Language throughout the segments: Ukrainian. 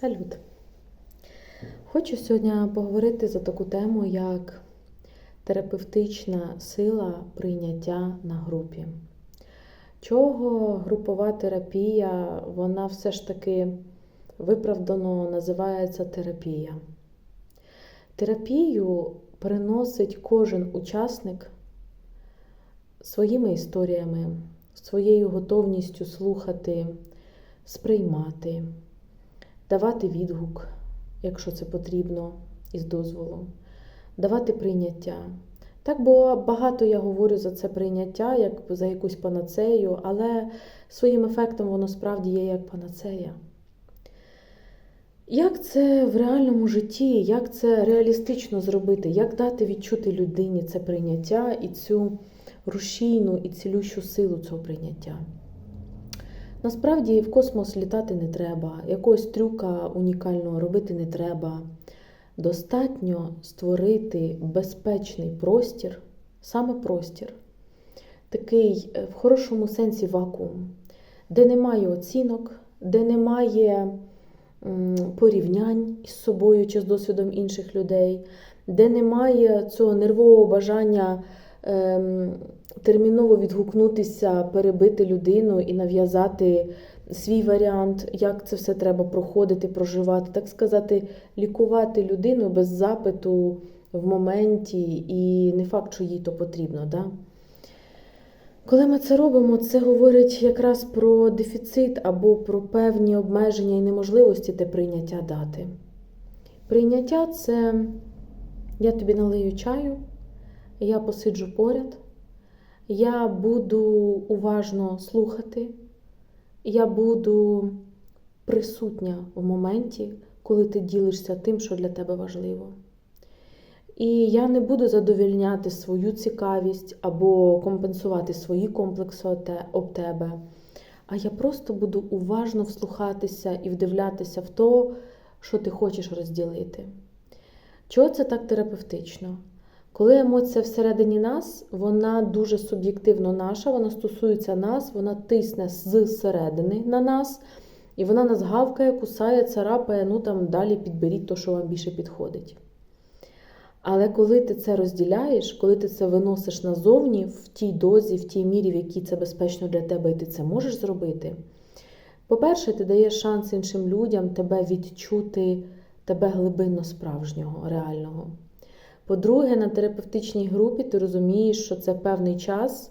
Салют! Хочу сьогодні поговорити за таку тему, як терапевтична сила прийняття на групі. Чого групова терапія, вона все ж таки виправдано називається терапія. Терапію приносить кожен учасник своїми історіями, своєю готовністю слухати, сприймати, давати відгук, якщо це потрібно, із дозволу, давати прийняття. Так, бо багато я говорю за це прийняття, як за якусь панацею, але своїм ефектом воно справді є як панацея. Як це в реальному житті, як це реалістично зробити, як дати відчути людині це прийняття і цю рушійну і цілющу силу цього прийняття? Насправді в космос літати не треба, якогось трюка унікального робити не треба. Достатньо створити безпечний простір, саме простір, такий в хорошому сенсі вакуум, де немає оцінок, де немає порівнянь із собою чи з досвідом інших людей, де немає цього нервового бажання терміново відгукнутися, перебити людину і нав'язати свій варіант, як це все треба проходити, проживати, так сказати, лікувати людину без запиту в моменті, і не факт, що їй то потрібно. Да? Коли ми це робимо, це говорить якраз про дефіцит або про певні обмеження і неможливості те прийняття дати. Прийняття це я тобі налию чаю, я посиджу поряд, я буду уважно слухати, я буду присутня в моменті, коли ти ділишся тим, що для тебе важливо. І я не буду задовільняти свою цікавість або компенсувати свої комплекси об тебе. А я просто буду уважно вслухатися і вдивлятися в то, що ти хочеш розділити. Чого це так терапевтично? Коли емоція всередині нас, вона дуже суб'єктивно наша, вона стосується нас, вона тисне зсередини на нас, і вона нас гавкає, кусає, царапає, ну там далі підберіть то, що вам більше підходить. Але коли ти це розділяєш, коли ти це виносиш назовні в тій дозі, в тій мірі, в якій це безпечно для тебе, і ти це можеш зробити, по-перше, ти даєш шанс іншим людям тебе відчути, тебе глибинно справжнього, реального. По-друге, на терапевтичній групі ти розумієш, що це певний час,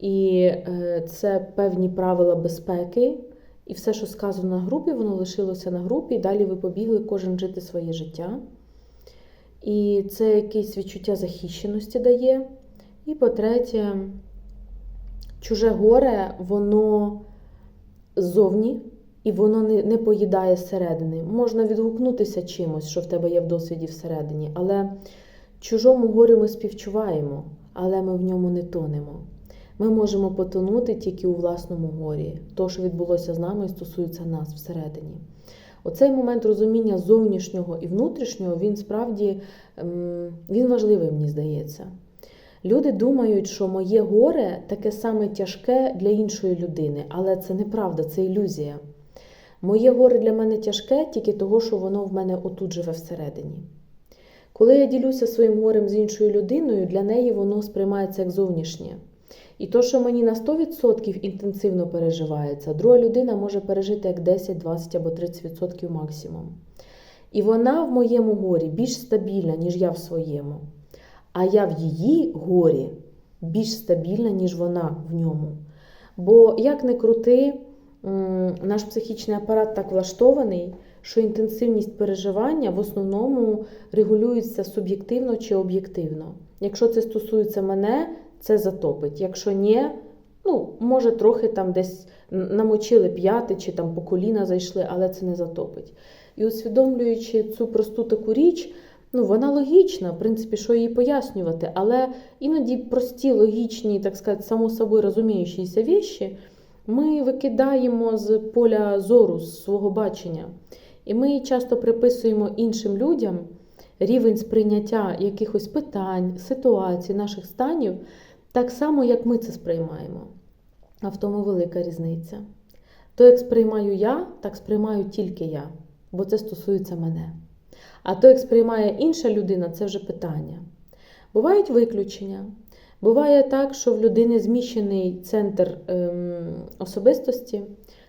і це певні правила безпеки, і все, що сказано на групі, воно лишилося на групі, і далі ви побігли кожен жити своє життя. І це якесь відчуття захищеності дає. І по-третє, чуже горе, воно ззовні, і воно не не поїдає зсередини. Можна відгукнутися чимось, що в тебе є в досвіді всередині, але чужому горю ми співчуваємо, але ми в ньому не тонемо. Ми можемо потонути тільки у власному горі. То, що відбулося з нами, стосується нас всередині. Оцей момент розуміння зовнішнього і внутрішнього, він справді він важливий, мені здається. Люди думають, що моє горе таке саме тяжке для іншої людини, але це неправда, це ілюзія. Моє горе для мене тяжке тільки того, що воно в мене отут живе всередині. Коли я ділюся своїм горем з іншою людиною, для неї воно сприймається як зовнішнє. І то, що мені на 100% інтенсивно переживається, друга людина може пережити як 10, 20 або 30% максимум. І вона в моєму горі більш стабільна, ніж я в своєму. А я в її горі більш стабільна, ніж вона в ньому. Бо, як не крути, наш психічний апарат так влаштований, що інтенсивність переживання в основному регулюється суб'єктивно чи об'єктивно. Якщо це стосується мене, це затопить. Якщо ні, ну, може, трохи там десь намочили п'яти чи там по коліна зайшли, але це не затопить. І усвідомлюючи цю просту таку річ, ну, вона логічна, в принципі, що її пояснювати, але іноді прості, логічні, так сказати, само собою розуміючіся віші, ми викидаємо з поля зору, з свого бачення. І ми часто приписуємо іншим людям рівень сприйняття якихось питань, ситуацій, наших станів так само, як ми це сприймаємо. А в тому велика різниця. То, як сприймаю я, так сприймаю тільки я. бо це стосується мене. А то, як сприймає інша людина, це вже питання. Бувають виключення. Буває так, що в людини зміщений центр ем, особистості,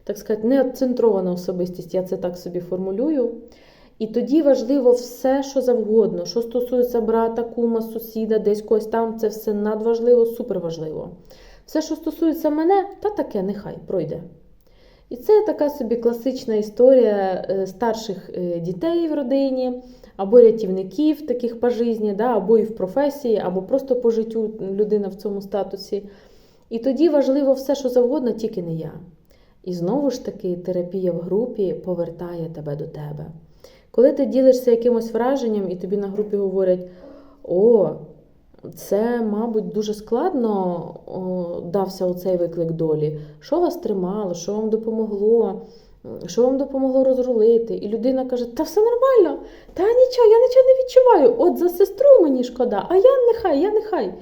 так сказати, неоцентрована особистість, я це так собі формулюю. І тоді важливо все, що завгодно, що стосується брата, кума, сусіда, десь когось там, це все надважливо, суперважливо. Все, що стосується мене, та таке нехай пройде. І це така собі класична історія е, старших е, дітей в родині, або рятівників таких по житті, да, або і в професії, або просто по життю людина в цьому статусі. І тоді важливо все, що завгодно, тільки не я. І знову ж таки, терапія в групі повертає тебе до тебе. Коли ти ділишся якимось враженням, і тобі на групі говорять: о, це, мабуть, дуже складно о, дався оцей виклик долі. Що вас тримало, що вам допомогло, що вам допомогло розрулити? І людина каже: Та все нормально, та нічого, я нічого не відчуваю. От за сестру мені шкода, а я нехай, я нехай.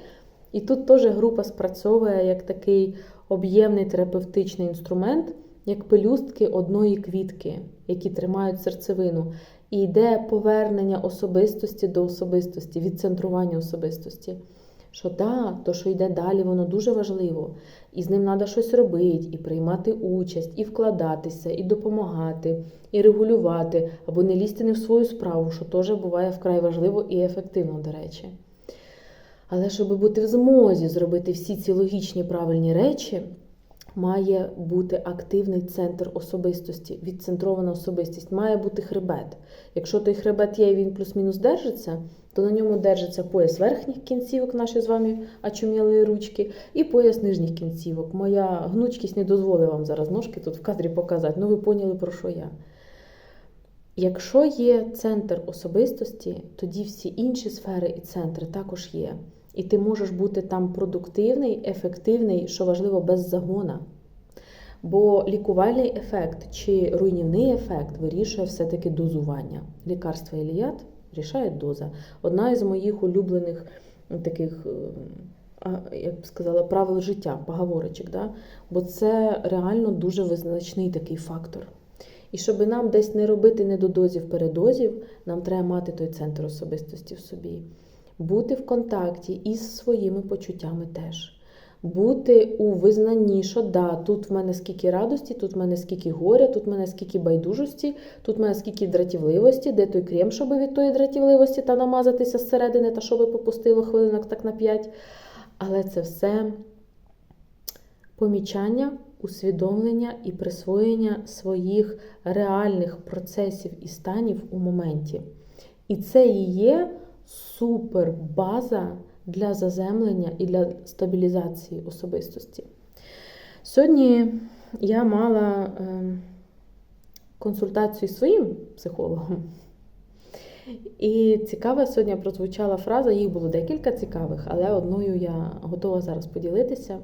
І тут теж група спрацьовує як такий об'ємний терапевтичний інструмент, як пелюстки одної квітки, які тримають серцевину. І йде повернення особистості до особистості, відцентрування особистості. Що да, то, що йде далі, воно дуже важливо. І з ним треба щось робити, і приймати участь, і вкладатися, і допомагати, і регулювати, або не лізти не в свою справу, що теж буває вкрай важливо і ефективно, до речі. Але щоб бути в змозі зробити всі ці логічні правильні речі, має бути активний центр особистості, відцентрована особистість, має бути хребет. Якщо той хребет є і він плюс-мінус держиться, то на ньому держиться пояс верхніх кінцівок, наші з вами очуміли ручки, і пояс нижніх кінцівок. Моя гнучкість не дозволить вам зараз ножки тут в кадрі показати, ну ви поняли, про що я. Якщо є центр особистості, тоді всі інші сфери і центри також є. І ти можеш бути там продуктивний, ефективний, що важливо, без загона. Бо лікувальний ефект чи руйнівний ефект вирішує все-таки дозування. Лікарство Іліят рішає доза. Одна із моїх улюблених таких, як б сказала, правил життя, поговорочок. Да? Бо це реально дуже визначний такий фактор. І щоб нам десь не робити недодозів, передозів, нам треба мати той центр особистості в собі бути в контакті із своїми почуттями теж. Бути у визнанні, що да, тут в мене скільки радості, тут в мене скільки горя, тут в мене скільки байдужості, тут в мене скільки дратівливості, де той крем, щоб від тої дратівливості та намазатися зсередини, та щоб попустило хвилинок так на 5. Але це все помічання, усвідомлення і присвоєння своїх реальних процесів і станів у моменті. І це і є супер база для заземлення і для стабілізації особистості. Сьогодні я мала е, консультацію з своїм психологом. І цікава сьогодні прозвучала фраза, їх було декілька цікавих, але одною я готова зараз поділитися.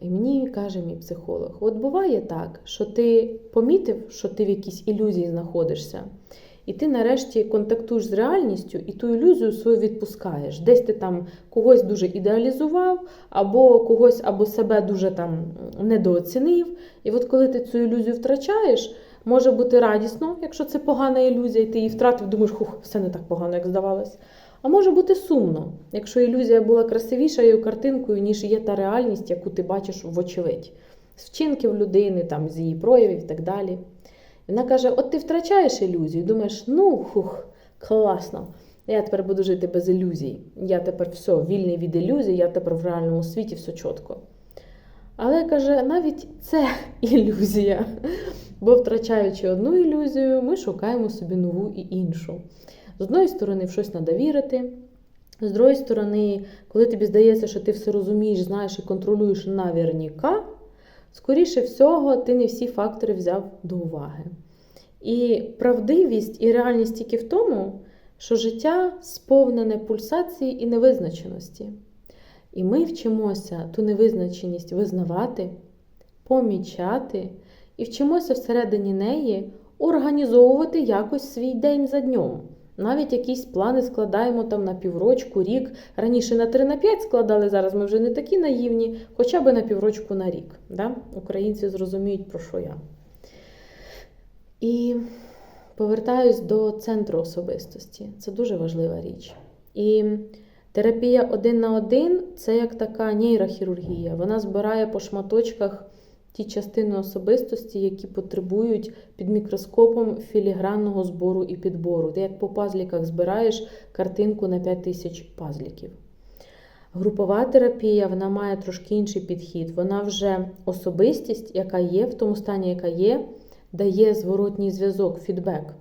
І мені каже мій психолог: от буває так, що ти помітив, що ти в якійсь ілюзії знаходишся. І ти нарешті контактуєш з реальністю і ту ілюзію свою відпускаєш. Десь ти там когось дуже ідеалізував, або когось або себе дуже там недооцінив. І от коли ти цю ілюзію втрачаєш, може бути радісно, якщо це погана ілюзія, і ти її втратив, думаєш, хух, все не так погано, як здавалось. А може бути сумно, якщо ілюзія була красивішою картинкою, ніж є та реальність, яку ти бачиш вочевидь. З вчинків людини, там, з її проявів і так далі. Вона каже: От ти втрачаєш ілюзію, думаєш, ну хух, класно. Я тепер буду жити без ілюзій. Я тепер все, вільний від ілюзій, я тепер в реальному світі все чітко. Але каже, навіть це ілюзія. Бо, втрачаючи одну ілюзію, ми шукаємо собі нову і іншу. З одної сторони, в щось треба вірити. З другої сторони, коли тобі здається, що ти все розумієш, знаєш і контролюєш наверняка, скоріше всього, ти не всі фактори взяв до уваги. І правдивість і реальність тільки в тому, що життя сповнене пульсації і невизначеності. І ми вчимося ту невизначеність визнавати, помічати і вчимося всередині неї організовувати якось свій день за днем. Навіть якісь плани складаємо там на піврочку, рік. Раніше на 3 на 5 складали, зараз ми вже не такі наївні, хоча б на піврочку на рік. Да? Українці зрозуміють, про що я. І повертаюсь до центру особистості. Це дуже важлива річ. І терапія один на один це як така нейрохірургія. Вона збирає по шматочках ті частини особистості, які потребують під мікроскопом філігранного збору і підбору. Ти як по пазліках збираєш картинку на 5 тисяч пазліків. Групова терапія вона має трошки інший підхід. Вона вже особистість, яка є, в тому стані, яка є, дає зворотній зв'язок, фідбек.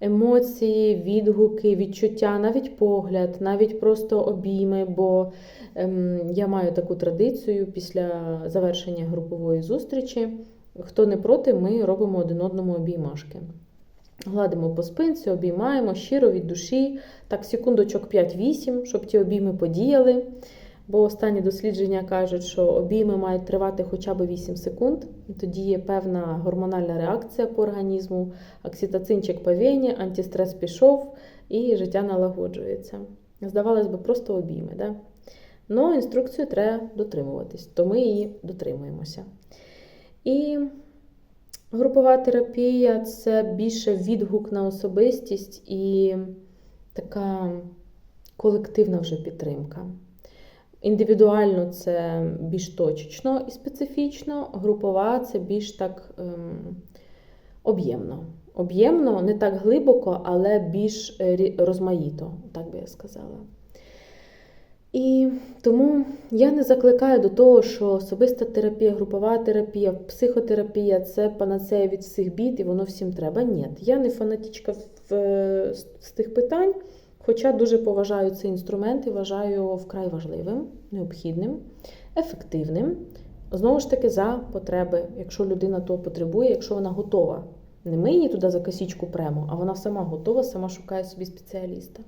Емоції, відгуки, відчуття, навіть погляд, навіть просто обійми. Бо ем, я маю таку традицію після завершення групової зустрічі. Хто не проти, ми робимо один одному обіймашки. Гладимо по спинці, обіймаємо щиро від душі, так, секундочок 5-8, щоб ті обійми подіяли. Бо останні дослідження кажуть, що обійми мають тривати хоча б 8 секунд, тоді є певна гормональна реакція по організму, окситоцинчик по вені, антистрес пішов і життя налагоджується. Здавалось би, просто обійми. Да? Но інструкцію треба дотримуватись, то ми її дотримуємося. І групова терапія це більше відгук на особистість і така колективна вже підтримка. Індивідуально це більш точечно і специфічно, групова це більш так ем, об'ємно. Об'ємно, не так глибоко, але більш розмаїто, так би я сказала. І тому я не закликаю до того, що особиста терапія, групова терапія, психотерапія це панацея від всіх бід, і воно всім треба. Ні, я не фанатічка з тих питань. Хоча дуже поважаю цей інструмент і вважаю вкрай важливим, необхідним, ефективним. Знову ж таки, за потреби, якщо людина того потребує, якщо вона готова. Не ми її туди за косічку премо, а вона сама готова, сама шукає собі спеціаліста.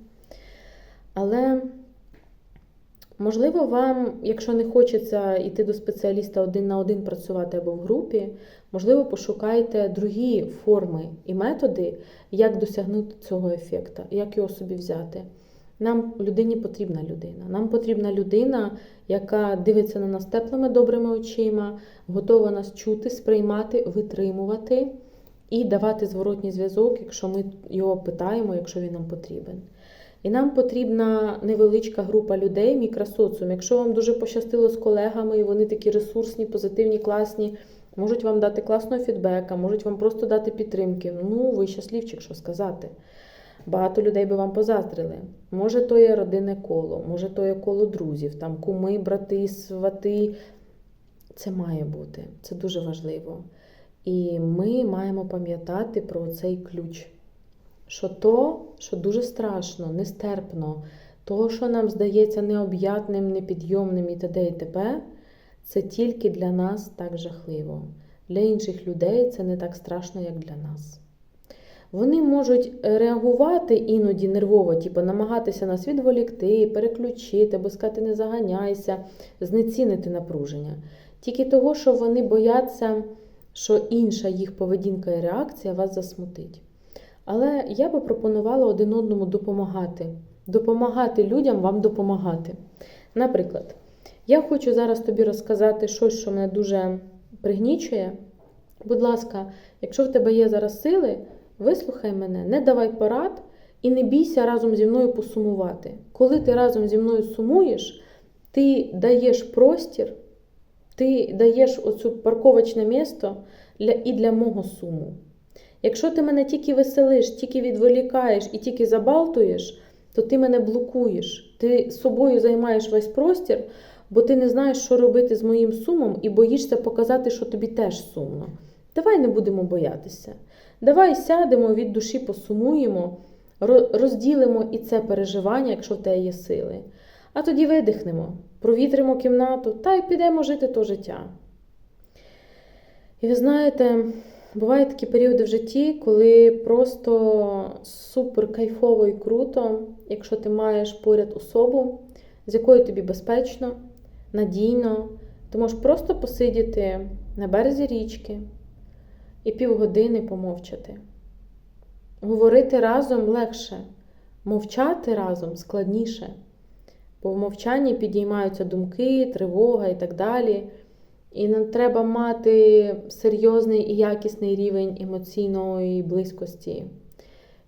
Але, можливо, вам, якщо не хочеться йти до спеціаліста один на один працювати або в групі, можливо, пошукайте другі форми і методи, як досягнути цього ефекту, як його собі взяти. Нам людині потрібна людина. Нам потрібна людина, яка дивиться на нас теплими добрими очима, готова нас чути, сприймати, витримувати і давати зворотній зв'язок, якщо ми його питаємо, якщо він нам потрібен. І нам потрібна невеличка група людей, мікросоціум. Якщо вам дуже пощастило з колегами, і вони такі ресурсні, позитивні, класні, можуть вам дати класного фідбека, можуть вам просто дати підтримки. Ну, ви щасливчик, що сказати. Багато людей би вам позаздрили. Може, то є родинне коло, може, то є коло друзів, там куми, брати, свати. Це має бути, це дуже важливо. І ми маємо пам'ятати про цей ключ. Що то, що дуже страшно, нестерпно, того, що нам здається необ'ятним, непідйомним і т.д. і т.п., це тільки для нас так жахливо. Для інших людей це не так страшно, як для нас. Вони можуть реагувати іноді нервово, типу намагатися нас відволікти, переключити, або сказати не заганяйся, знецінити напруження. Тільки того, що вони бояться, що інша їх поведінка і реакція вас засмутить. Але я би пропонувала один одному допомагати, допомагати людям вам допомагати. Наприклад, я хочу зараз тобі розказати щось, що мене дуже пригнічує. Будь ласка, якщо в тебе є зараз сили, вислухай мене, не давай порад і не бійся разом зі мною посумувати. Коли ти разом зі мною сумуєш, ти даєш простір, ти даєш оцю парковочне місто для, і для мого суму. Якщо ти мене тільки веселиш, тільки відволікаєш і тільки забалтуєш, то ти мене блокуєш. Ти собою займаєш весь простір, бо ти не знаєш, що робити з моїм сумом, і боїшся показати, що тобі теж сумно. Давай не будемо боятися. Давай сядемо від душі, посумуємо, розділимо і це переживання, якщо в тебе є сили. А тоді видихнемо, провітримо кімнату та й підемо жити то життя. І ви знаєте, бувають такі періоди в житті, коли просто супер кайфово і круто, якщо ти маєш поряд особу, з якою тобі безпечно, надійно, ти можеш просто посидіти на березі річки і півгодини помовчати. Говорити разом легше, мовчати разом складніше, бо в мовчанні підіймаються думки, тривога і так далі. І нам треба мати серйозний і якісний рівень емоційної близькості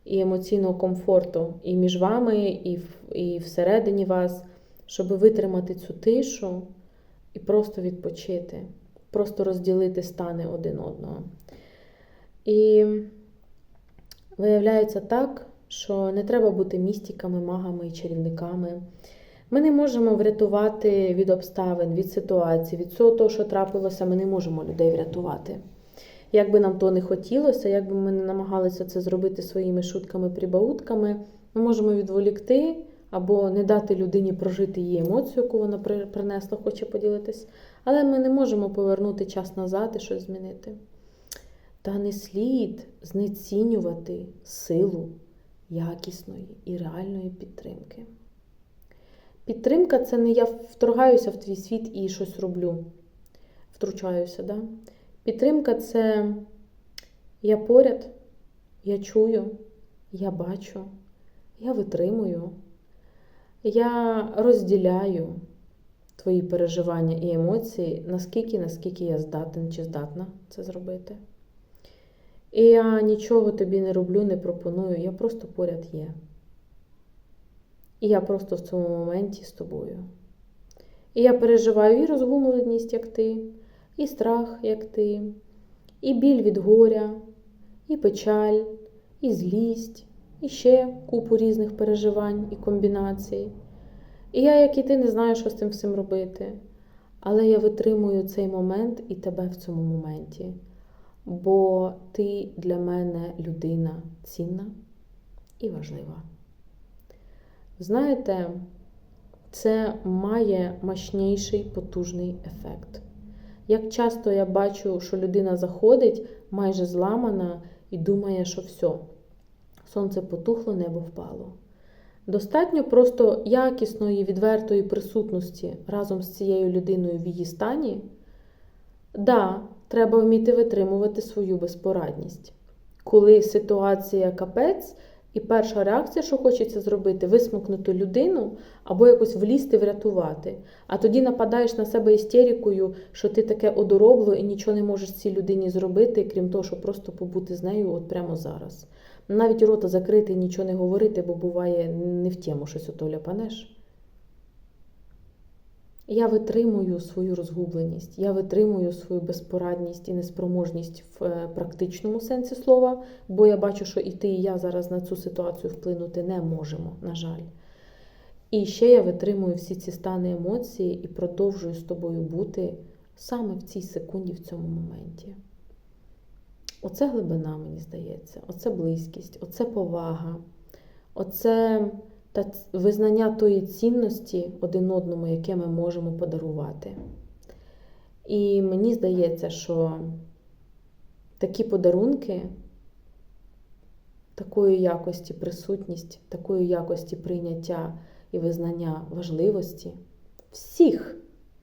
і емоційного комфорту і між вами, і, і всередині вас, щоб витримати цю тишу і просто відпочити, просто розділити стани один одного. І виявляється так, що не треба бути містиками, магами і чарівниками. Ми не можемо врятувати від обставин, від ситуацій, від всього того, що трапилося, ми не можемо людей врятувати. Як би нам то не хотілося, як би ми не намагалися це зробити своїми шутками, прибаутками, ми можемо відволікти або не дати людині прожити її емоцію, яку вона принесла, хоче поділитись. Але ми не можемо повернути час назад і щось змінити. Та не слід знецінювати силу якісної і реальної підтримки. Підтримка це не я вторгаюся в твій світ і щось роблю. Втручаюся, да? Підтримка це я поряд, я чую, я бачу, я витримую, я розділяю твої переживання і емоції, наскільки, наскільки я здатен чи здатна це зробити. І я нічого тобі не роблю, не пропоную, я просто поряд є. І я просто в цьому моменті з тобою. І я переживаю і розгубленість, як ти, і страх, як ти, і біль від горя, і печаль, і злість, і ще купу різних переживань і комбінацій. І я, як і ти, не знаю, що з цим всім робити. Але я витримую цей момент і тебе в цьому моменті. Бо ти для мене людина цінна і важлива. Знаєте, це має мощніший потужний ефект. Як часто я бачу, що людина заходить майже зламана і думає, що все, сонце потухло, небо впало. Достатньо просто якісної, відвертої присутності разом з цією людиною в її стані. Да, треба вміти витримувати свою безпорадність. Коли ситуація капець, і перша реакція, що хочеться зробити, висмокнути людину або якось влізти, врятувати. А тоді нападаєш на себе істерикою, що ти таке одоробло і нічого не можеш цій людині зробити, крім того, що просто побути з нею от прямо зараз. Навіть рота закрити нічого не говорити, бо буває не в тему щось ото ляпанеш. Я витримую свою розгубленість, я витримую свою безпорадність і неспроможність в е, практичному сенсі слова, бо я бачу, що і ти, і я зараз на цю ситуацію вплинути не можемо, на жаль. І ще я витримую всі ці стани емоції і продовжую з тобою бути саме в цій секунді, в цьому моменті. Оце глибина, мені здається, оце близькість, оце повага, оце та визнання тої цінності один одному, яке ми можемо подарувати. І мені здається, що такі подарунки, такої якості присутність, такої якості прийняття і визнання важливості всіх,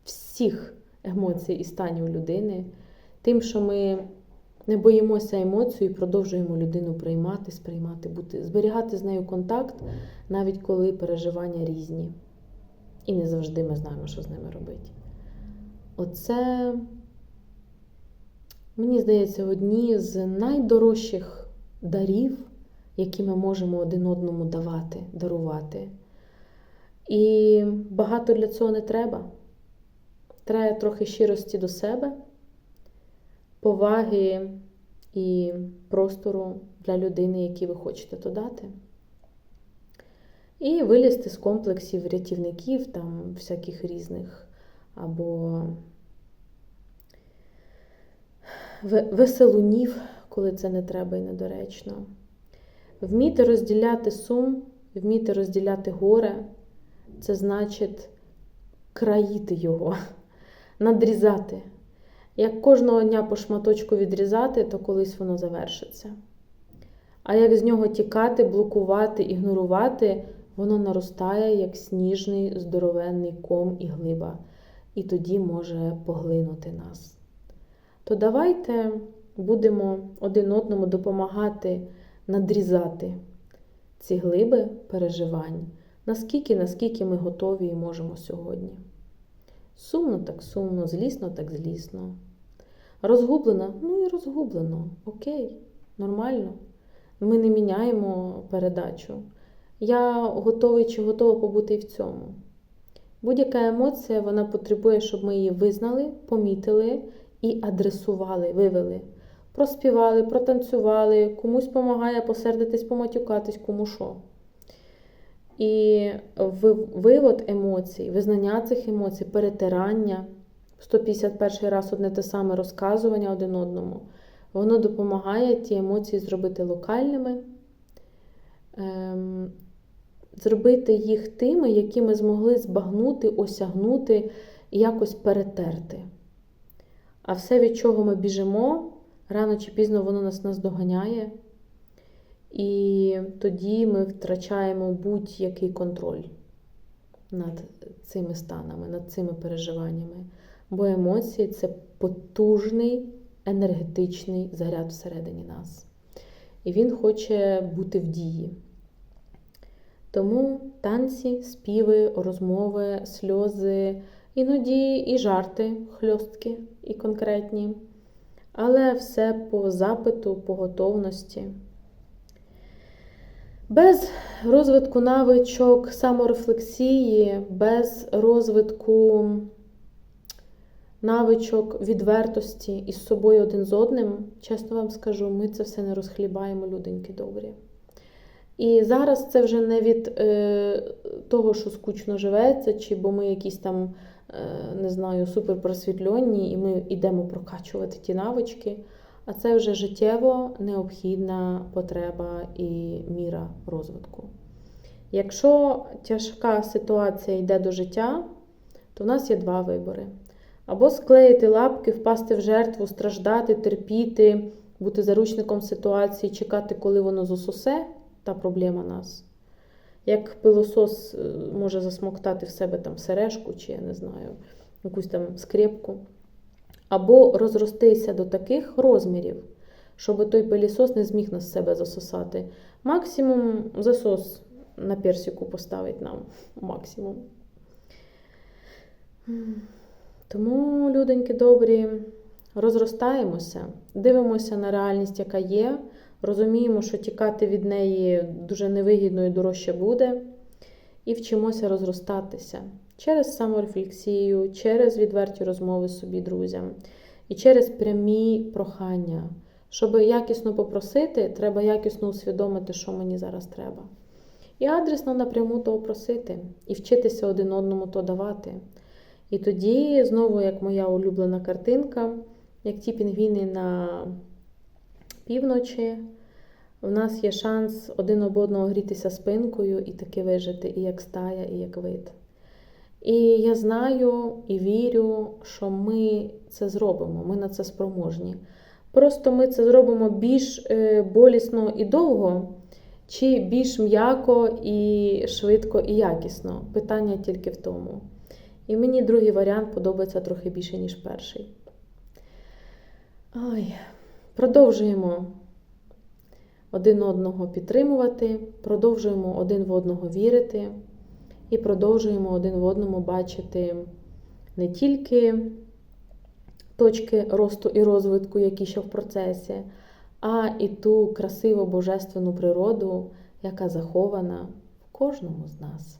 всіх емоцій і станів людини, тим, що ми не боїмося емоцій і продовжуємо людину приймати, сприймати, бути, зберігати з нею контакт, навіть коли переживання різні. І не завжди ми знаємо, що з ними робити. Оце, мені здається, одні з найдорожчих дарів, які ми можемо один одному давати, дарувати. І багато для цього не треба. Треба трохи щирості до себе, поваги і простору для людини, які ви хочете то дати. І вилізти з комплексів рятівників, там всяких різних, або веселунів, коли це не треба і недоречно. Вміти розділяти сум, вміти розділяти горе, це значить країти його, надрізати. Як кожного дня по шматочку відрізати, то колись воно завершиться. А як з нього тікати, блокувати, ігнорувати, воно наростає як сніжний здоровенний ком і глиба, і тоді може поглинути нас. То давайте будемо один одному допомагати надрізати ці глиби переживань, наскільки, наскільки ми готові і можемо сьогодні. Сумно так сумно, злісно так злісно. Розгублено, ну і розгублено. Окей, нормально. Ми не міняємо передачу. Я готовий чи готова побути і в цьому. Будь-яка емоція вона потребує, щоб ми її визнали, помітили і адресували, вивели. Проспівали, протанцювали, комусь допомагає посердитись, поматюкатись, кому що. І вивод емоцій, визнання цих емоцій, перетирання, 151 раз одне те саме розказування один одному, воно допомагає ті емоції зробити локальними, ем, зробити їх тими, які ми змогли збагнути, осягнути і якось перетерти. А все, від чого ми біжимо, рано чи пізно воно нас наздоганяє. І тоді ми втрачаємо будь-який контроль над цими станами, над цими переживаннями. Бо емоції це потужний енергетичний заряд всередині нас. І він хоче бути в дії. Тому танці, співи, розмови, сльози, іноді і жарти хльосткі і конкретні, але все по запиту, по готовності. Без розвитку навичок саморефлексії, без розвитку навичок відвертості із собою один з одним, чесно вам скажу, ми це все не розхлібаємо, люденьки добрі. І зараз це вже не від е, того, що скучно живеться, чи бо ми якісь там, е, не знаю, суперпросвітльонні, і ми йдемо прокачувати ті навички. А це вже життєво необхідна потреба і міра розвитку. Якщо тяжка ситуація йде до життя, то в нас є два вибори: або склеїти лапки, впасти в жертву, страждати, терпіти, бути заручником ситуації, чекати, коли воно засосе, та проблема нас. Як пилосос е, може засмоктати в себе там сережку, чи я не знаю, якусь там скрепку. Або розростися до таких розмірів, щоб той пилісос не зміг нас з себе засосати. Максимум засос на персику поставить нам. Максимум. Тому, люденьки добрі, розростаємося, дивимося на реальність, яка є, розуміємо, що тікати від неї дуже невигідно і дорожче буде, і вчимося розростатися через саморефлексію, через відверті розмови з собі друзям і через прямі прохання. Щоб якісно попросити, треба якісно усвідомити, що мені зараз треба. І адресно напряму то просити, і вчитися один одному то давати. І тоді, знову, як моя улюблена картинка, як ті пінгвіни на півночі, в нас є шанс один об одного грітися спинкою і таки вижити, і як стая, і як вид. І я знаю і вірю, що ми це зробимо, ми на це спроможні. Просто ми це зробимо більш е, болісно і довго, чи більш м'яко і швидко і якісно. Питання тільки в тому. І мені другий варіант подобається трохи більше, ніж перший. Ой, продовжуємо один одного підтримувати, продовжуємо один в одного вірити. І продовжуємо один в одному бачити не тільки точки росту і розвитку, які ще в процесі, а і ту красиву божественну природу, яка захована в кожному з нас.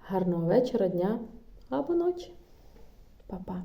Гарного вечора, дня або ночі. Па-па!